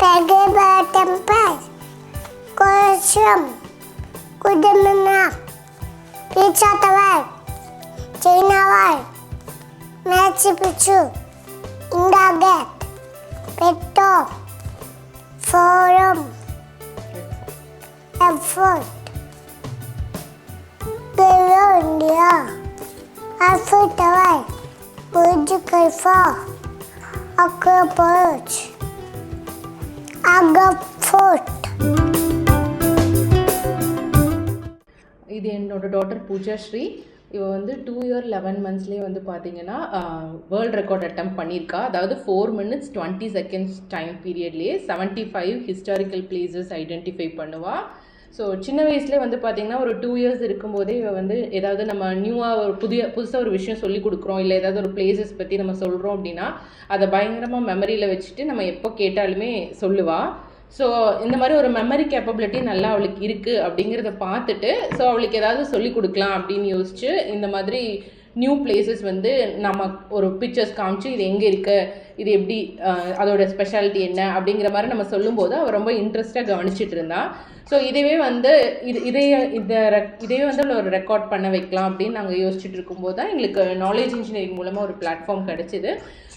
Peggy Tempest, Colosseum, Kudamana, Pizza Tower, China Wall, Machu Picchu, India Gate, Petto, Forum, Effort, Guru India, Eiffel Tower, Burj Khalifa, Acropolis, இது என்னோட daughter Pooja Sri. இவ வந்து two year eleven மந்த்ஸ்லேயே வந்து பார்த்தீங்கன்னா world record attempt பண்ணியிருக்கா அதாவது four minutes twenty seconds time பீரியட்லேயே seventy five historical places identify பண்ணுவாள் so சின்ன வயசுலேயே வந்து பார்த்தீங்கன்னா ஒரு டூ இயர்ஸ் இருக்கும்போதே இவ வந்து ஏதாவது நம்ம நியூவாக ஒரு புதிய புதுசாக ஒரு விஷயம் சொல்லி கொடுக்குறோம் இல்லை ஏதாவது ஒரு பிளேசஸ் பற்றி நம்ம சொல்கிறோம் அப்படின்னா அதை பயங்கரமாக மெமரியில் வச்சுட்டு நம்ம எப்போ கேட்டாலுமே சொல்லுவாள் ஸோ இந்த மாதிரி ஒரு மெமரி கேப்பபிலிட்டி நல்லா அவளுக்கு இருக்குது அப்படிங்கிறத பார்த்துட்டு ஸோ அவளுக்கு ஏதாவது சொல்லி கொடுக்கலாம் அப்படின்னு யோசிச்சு இந்த மாதிரி நியூ பிளேசஸ் வந்து நம்ம ஒரு பிக்சர்ஸ் காமிச்சு இது எங்கே இருக்கு? இது எப்படி அதோட ஸ்பெஷாலிட்டி என்ன? அப்படிங்கிற மாதிரி நம்ம சொல்லும்போது அவள் ரொம்ப இன்ட்ரெஸ்டாக கவனிச்சிட்டு இருந்தா. ஸோ இதுவே வந்து இது இதைய இந்த இதே இதையே வந்து ஒரு ரெக்கார்ட் பண்ண வைக்கலாம் அப்படின்னு நாங்கள் யோசிச்சுட்டு இருக்கும்போது தான் எங்களுக்கு நாலேஜ் இன்ஜினியரிங் மூலமாக ஒரு பிளாட்ஃபார்ம் கிடச்சிது.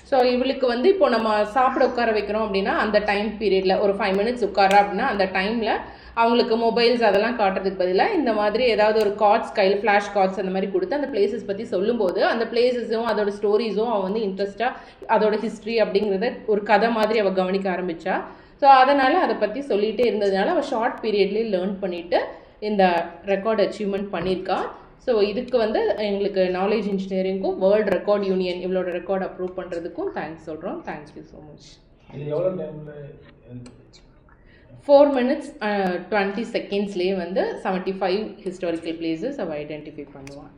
ஸோ இவளுக்கு வந்து இப்போ நம்ம சாப்பிட உட்கார வைக்கிறோம் அப்படின்னா அந்த டைம் பீரியடில் ஒரு ஃபைவ் மினிட்ஸ் உட்காரா அப்படின்னா அந்த டைமில் அவங்களுக்கு மொபைல்ஸ் அதெல்லாம் காட்டுறதுக்கு பதிலாக இந்த மாதிரி ஏதாவது ஒரு கார்ட்ஸ் கையில் ஃப்ளாஷ் கார்ட்ஸ் அந்த மாதிரி கொடுத்து அந்த பிளேசஸ் பற்றி சொல்லும்போது அந்த பிளேசஸும் அதோட ஸ்டோரிஸும் அவள் வந்து இன்ட்ரெஸ்ட்டாக அதோட ஹிஸ்ட்ரி அப்படிங்கிறத ஒரு கதை மாதிரி அவள் கவனிக்க ஆரம்பித்தா ஸோ அதனால் அதை பற்றி சொல்லிகிட்டே இருந்ததுனால அவள் ஷார்ட் பீரியட்லேயே லேர்ன் பண்ணிவிட்டு இந்த ரெக்கார்ட் அச்சீவ்மெண்ட் பண்ணியிருக்கா ஸோ இதுக்கு வந்து எங்களுக்கு நாலேஜ் இன்ஜினியரிங்க்கும் வேர்ல்ட் ரெக்கார்ட் யூனியன் இவளோட ரெக்கார்ட் அப்ரூவ் பண்ணுறதுக்கும் தேங்க்ஸ் சொல்கிறோம் thank you so much four minutes twenty செகண்ட்ஸ்லேயே வந்து செவன்ட்டி ஃபைவ் ஹிஸ்டாரிக்கல் பிளேசஸ் அவள் ஐடென்டிஃபை பண்ணுவான்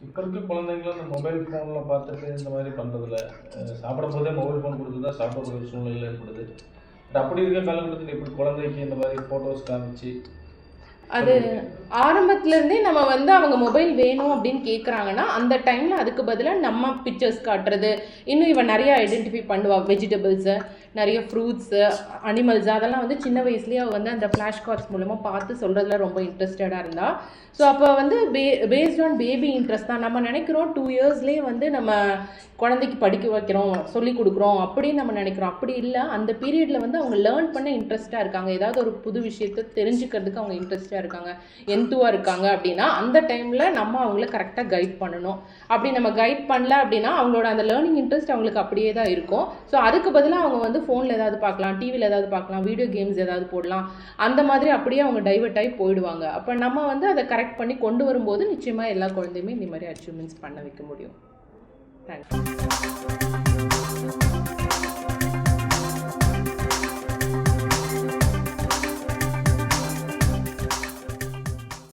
இப்போ இருக்க குழந்தைங்களும் இந்த மொபைல் ஃபோனில் பார்த்துட்டு இந்த மாதிரி பண்ணுறதில்ல சாப்பிடும் போதே மொபைல் ஃபோன் கொடுத்து தான் சாப்பிடக்கூடிய சூழ்நிலை ஏற்படுது. பட் அப்படி இருக்க காலகட்டத்தில் எப்படி குழந்தைக்கு இந்த மாதிரி ஃபோட்டோஸ் காமிச்சு அது ஆரம்பத்துல இருந்தே நம்ம வந்து அவங்க மொபைல் வேணும் அப்படின்னு கேட்குறாங்கன்னா அந்த டைமில் அதுக்கு பதிலாக நம்ம பிக்சர்ஸ் காட்டுறது. இன்னும் இவன் நிறைய ஐடென்டிஃபை பண்ணுவா வெஜிடபிள்ஸு நிறைய ஃப்ரூட்ஸு அனிமல்ஸ் அதெல்லாம் வந்து சின்ன வயசுலேயே அவள் வந்து அந்த ஃப்ளாஷ் கார்ட்ஸ் மூலமாக பார்த்து சொல்கிறதுல ரொம்ப இன்ட்ரெஸ்டடாக இருந்தா. ஸோ அப்போ வந்து பே பேஸ்ட் ஆன் பேபி இன்ட்ரெஸ்ட் தான். நம்ம நினைக்கிறோம் டூ இயர்ஸ்லேயே வந்து நம்ம குழந்தைக்கு படிக்க வைக்கிறோம் சொல்லி கொடுக்குறோம் அப்படின்னு நம்ம நினைக்கிறோம். அப்படி இல்லை. அந்த பீரியடில் வந்து அவங்க லேர்ன் பண்ண இன்ட்ரெஸ்ட்டாக இருக்காங்க. ஏதாவது ஒரு புது விஷயத்தை தெரிஞ்சுக்கிறதுக்கு அவங்க இன்ட்ரெஸ்ட்டாக இருக்காங்க. எந்துவாக இருக்காங்க அப்படின்னா அந்த டைமில் நம்ம அவங்கள கரெக்டாக கைட் பண்ணணும். அப்படி நம்ம கைட் பண்ணல அப்படின்னா அவங்களோட அந்த லேர்னிங் இன்ட்ரெஸ்ட் அவங்களுக்கு அப்படியே தான் இருக்கும். ஸோ அதுக்கு பதிலாக அவங்க வந்து ஃபோனில் ஏதாவது பார்க்கலாம் டிவியில் ஏதாவது பார்க்கலாம் வீடியோ கேம்ஸ் ஏதாவது போடலாம். அந்த மாதிரி அப்படியே அவங்க டைவர்ட் ஆகி போயிடுவாங்க. அப்போ நம்ம வந்து அதை கரெக்ட் பண்ணி கொண்டு வரும்போது நிச்சயமாக எல்லா குழந்தையுமே இந்த மாதிரி அச்சீவ்மெண்ட்ஸ் பண்ண வைக்க முடியும். தேங்க்ஸ்